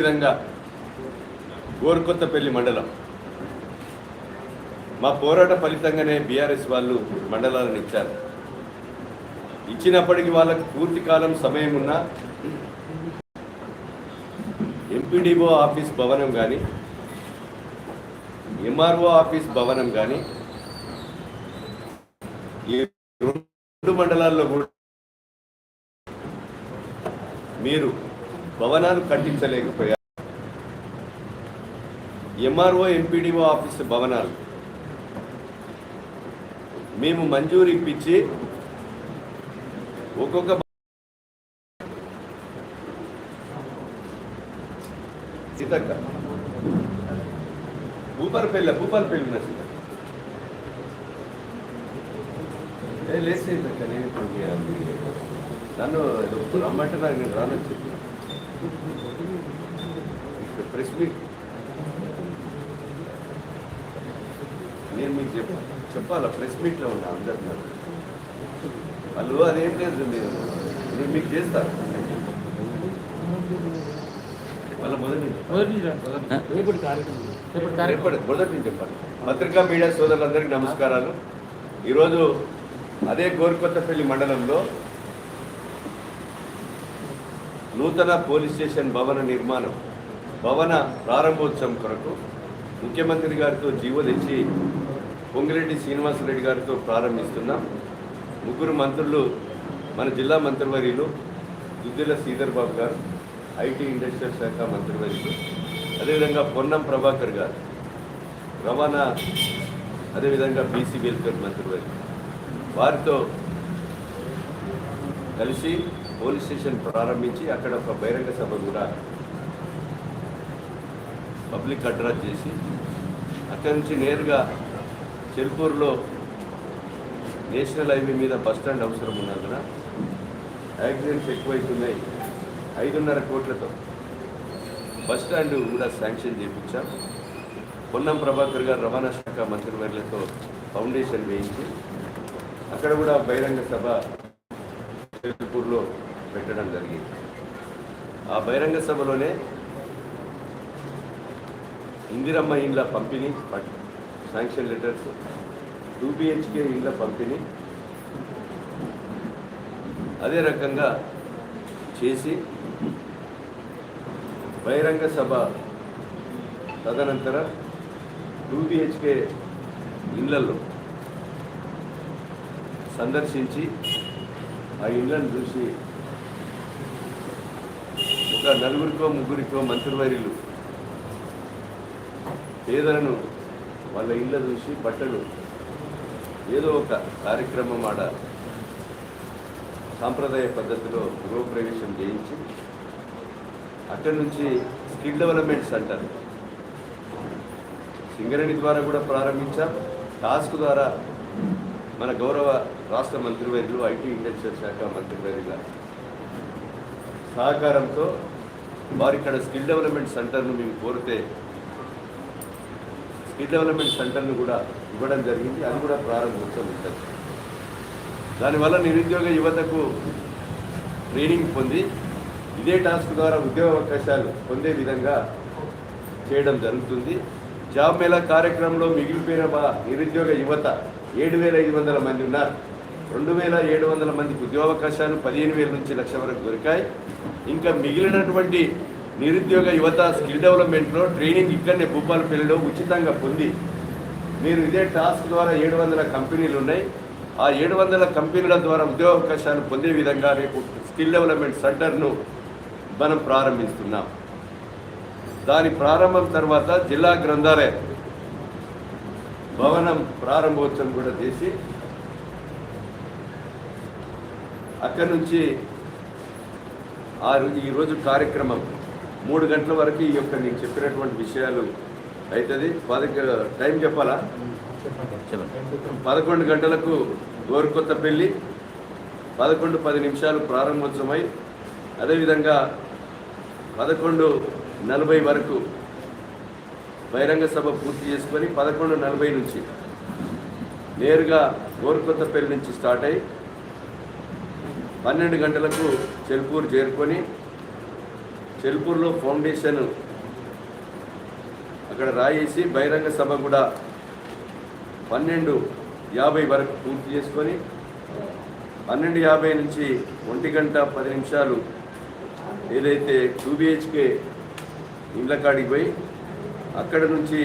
విధంగా గోరుకొత్తపల్లి మండలం. మా పోరాట ఫలితంగానే బీఆర్ఎస్ వాళ్ళు మండలాలను ఇచ్చారు. ఇచ్చినప్పటికీ వాళ్ళకి పూర్తి కాలం సమయం ఉన్న ఎంపీడీఓ ఆఫీస్ భవనం కానీ ఎంఆర్ఓ ఆఫీస్ భవనం కానీ ఈ రెండు మండలాల్లో కూడా మీరు భవనాలు కట్టించలేకపోయారు. ఎంఆర్ఓ ఎంపీడీఓ ఆఫీస్ భవనాలు. మేము మంజూరు ఇప్పించి ఒక్కొక్క సీతక్క. భూపాలపల్లి భూపాలపల్లి ఉన్న సీతక్క. ఏ, లేదు సీతక్క నేను ఇప్పుడు నన్ను రమ్మంటే నేను రానని చెప్పి ప్రెస్ మీట్. నేను మీకు చెప్ప చెప్పాలా? ప్రెస్ మీట్లో ఉన్నా అందరు వాళ్ళు అదేం లేదు మీరు. నేను మీకు చేస్తాను వాళ్ళ మొదటి రేపటి మొదటి నుంచి చెప్పాలి? పత్రికా మీడియా సోదరులందరికీ నమస్కారాలు. ఈరోజు అదే గోరుకొత్తపల్లి మండలంలో నూతన పోలీస్ స్టేషన్ భవన నిర్మాణం భవన ప్రారంభోత్సవం కొరకు ముఖ్యమంత్రి గారితో జీవో తెచ్చి పొంగిరెడ్డి శ్రీనివాసరెడ్డి గారితో ప్రారంభిస్తున్నాం. ముగ్గురు మంత్రులు మన జిల్లా మంత్రివర్యులు దుద్దిల శ్రీధర్ బాబు గారు ఐటీ ఇండస్ట్రియల్ శాఖ మంత్రివర్యులు అదేవిధంగా పొన్నం ప్రభాకర్ గారు రవాణా అదేవిధంగా బీసీ వెల్ఫేర్ మంత్రివర్యులు. వారితో కలిసి పోలీస్ స్టేషన్ ప్రారంభించి అక్కడ ఒక బహిరంగ సభ కూడా పబ్లిక్ అడ్రస్ చేసి అక్కడి నుంచి నేరుగా చెల్పూర్లో నేషనల్ హైవే మీద బస్ స్టాండ్ అవసరం ఉన్నందున యాక్సిడెంట్స్ ఎక్కువైతున్నాయి. ఐదున్నర కోట్లతో బస్ స్టాండ్ కూడా శాంక్షన్ చేయించాం. పొన్నం ప్రభాకర్ గారు రవాణా శాఖ మంత్రివర్యులతో ఫౌండేషన్ వేయించి అక్కడ కూడా బహిరంగ సభ చెల్పూర్లో పెట్టడం జరిగింది. ఆ బహిరంగ సభలోనే ఇందిరమ్మ ఇండ్ల పంపిణీ పట్- శాంక్షన్ లెటర్స్ టూ బిహెచ్కే ఇండ్ల పంపిణీ అదే రకంగా చేసి బహిరంగ సభ తదనంతరం టూ బిహెచ్కే ఇళ్ళలో సందర్శించి ఆ ఇళ్ళను చూసి ఒక నలుగురికో ముగ్గురికో మంత్రివర్యులు పేదలను వాళ్ళ ఇళ్ళ చూసి బట్టలు ఏదో ఒక కార్యక్రమం ఆడ సాంప్రదాయ పద్ధతిలో గృహప్రవేశం చేయించి అక్కడి నుంచి స్కిల్ డెవలప్మెంట్ సెంటర్ సింగరేణి ద్వారా కూడా ప్రారంభించాం. టాస్క్ ద్వారా మన గౌరవ రాష్ట్ర మంత్రివర్యులు ఐటీ ఇండస్ట్రియల్ శాఖ మంత్రివర్యుల సహకారంతో వారు ఇక్కడ స్కిల్ డెవలప్మెంట్ సెంటర్ను మేము కోరితే స్కిల్ డెవలప్మెంట్ సెంటర్ను కూడా ఇవ్వడం జరిగింది. అది కూడా ప్రారంభోత్సవం ఉంటుంది. దానివల్ల నిరుద్యోగ యువతకు ట్రైనింగ్ పొంది ఇదే టాస్క్ ద్వారా ఉద్యోగ అవకాశాలు పొందే విధంగా చేయడం జరుగుతుంది. జాబ్ మేళా కార్యక్రమంలో మిగిలిపోయిన నిరుద్యోగ యువత ఏడు వేల ఐదు వందల మంది ఉన్నారు. రెండు వేల ఏడు వందల మందికి ఉద్యోగావకాశాలు పదిహేను వేల నుంచి లక్ష వరకు దొరికాయి. ఇంకా మిగిలినటువంటి నిరుద్యోగ యువత స్కిల్ డెవలప్మెంట్లో ట్రైనింగ్ ఇక్కడనే భూపాలపల్లిలో ఉచితంగా పొంది మీరు ఇదే టాస్క్ ద్వారా ఏడు వందల కంపెనీలు ఉన్నాయి. ఆ ఏడు వందల కంపెనీల ద్వారా ఉద్యోగ అవకాశాలు పొందే విధంగా రేపు స్కిల్ డెవలప్మెంట్ సెంటర్ను మనం ప్రారంభిస్తున్నాం. దాని ప్రారంభం తర్వాత జిల్లా గ్రంథాలయం భవనం ప్రారంభోత్సవం కూడా చేసి అక్కడి నుంచి ఆ రోజు ఈరోజు కార్యక్రమం మూడు గంటల వరకు ఈ యొక్క నేను చెప్పినటువంటి విషయాలు అవుతుంది పది టైం చెప్పాలా? పదకొండు గంటలకు గోరుకొత్త పెళ్ళి పదకొండు పది నిమిషాలు ప్రారంభోత్సవమై అదేవిధంగా పదకొండు నలభై వరకు బహిరంగ సభ పూర్తి చేసుకొని పదకొండు నలభై నుంచి నేరుగా గోరుకొత్తపల్లి నుంచి స్టార్ట్ అయ్యి పన్నెండు గంటలకు చెల్పూరు చేరుకొని చెల్పూర్లో ఫౌండేషన్ అక్కడ రాయేసి బహిరంగ సభ కూడా పన్నెండు యాభై వరకు పూర్తి చేసుకొని పన్నెండు యాభై నుంచి ఒంటి గంట పది నిమిషాలు ఏదైతే టూ బిహెచ్కే ఇండ్ల కాడికి పోయి అక్కడ నుంచి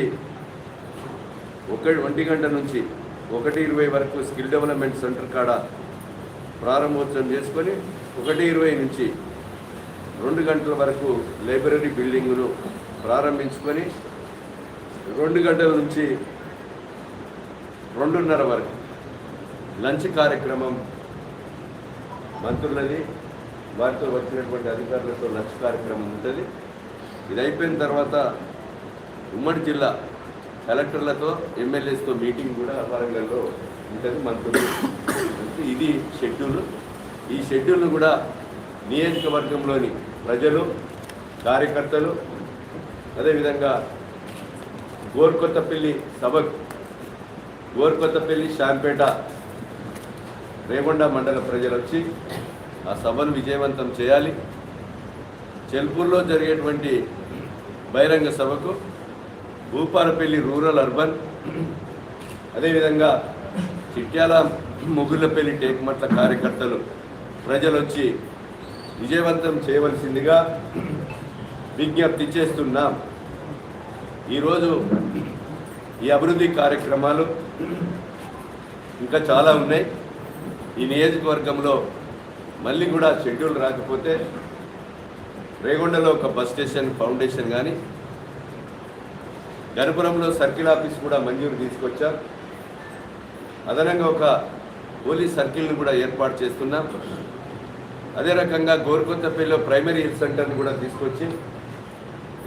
ఒక ఒంటి గంట నుంచి ఒకటి ఇరవై వరకు స్కిల్ డెవలప్మెంట్ సెంటర్ కాడ ప్రారంభోత్సవం చేసుకొని ఒకటి ఇరవై నుంచి రెండు గంటల వరకు లైబ్రరీ బిల్డింగును ప్రారంభించుకొని రెండు గంటల నుంచి రెండున్నర వరకు లంచ్ కార్యక్రమం మంత్రులది వారితో వచ్చినటువంటి అధికారులతో లంచ్ కార్యక్రమం ఉంటుంది. ఇది అయిపోయిన తర్వాత ఉమ్మడి జిల్లా కలెక్టర్లతో ఎమ్మెల్యేస్తో మీటింగ్ కూడా వరంగల్లో ఉంటుంది మంత్రులు ఇది షెడ్యూల్. ఈ షెడ్యూల్ను కూడా నియోజకవర్గంలోని ప్రజలు కార్యకర్తలు అదేవిధంగా గోర్కొత్తపల్లి సభకు గోర్కొత్తపల్లి శాంపేట రేగొండ మండల ప్రజలు వచ్చి ఆ సభను విజయవంతం చేయాలి. చెల్పూర్లో జరిగేటువంటి బహిరంగ సభకు భూపాలపల్లి రూరల్ అర్బన్ అదేవిధంగా చిట్యాల ముగుళ్ళపల్లి టేకుమట్ల కార్యకర్తలు ప్రజలు వచ్చి విజయవంతం చేయవలసిందిగా విజ్ఞప్తి చేస్తున్నాం. ఈరోజు ఈ అభివృద్ధి కార్యక్రమాలు ఇంకా చాలా ఉన్నాయి. ఈ నియోజకవర్గంలో మళ్ళీ కూడా షెడ్యూల్ రాకపోతే రేగొండలో ఒక బస్ స్టేషన్ ఫౌండేషన్ కానీ గణపురంలో సర్కిల్ ఆఫీస్ కూడా మంజూరు తీసుకొచ్చాం అదనంగా ఒక పోలీస్ సర్కిల్ని కూడా ఏర్పాటు చేస్తున్నాం. అదే రకంగా గోరుకొత్తపల్లిలో ప్రైమరీ హెల్త్ సెంటర్ని కూడా తీసుకొచ్చి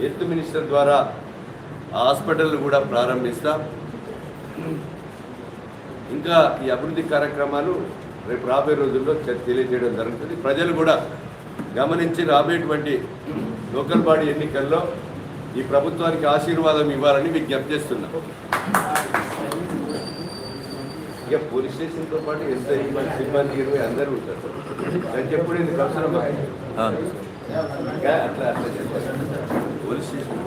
హెల్త్ మినిస్టర్ ద్వారా హాస్పిటల్ను కూడా ప్రారంభిస్తాం. ఇంకా ఈ అభివృద్ధి కార్యక్రమాలు రేపు రాబోయే రోజుల్లో తెలియజేయడం జరుగుతుంది. ప్రజలు కూడా గమనించి రాబోయేటువంటి లోకల్ బాడీ ఎన్నికల్లో ఈ ప్రభుత్వానికి ఆశీర్వాదం ఇవ్వాలని విజ్ఞప్తి చేస్తున్నాం. ఇక పోలీస్ స్టేషన్తో పాటు ఎంత సిబ్బంది ఇరవై అందరూ ఉంటారు. దానికి ఎప్పుడు ఎందుకు అవసరం అట్లా అట్లా. Police station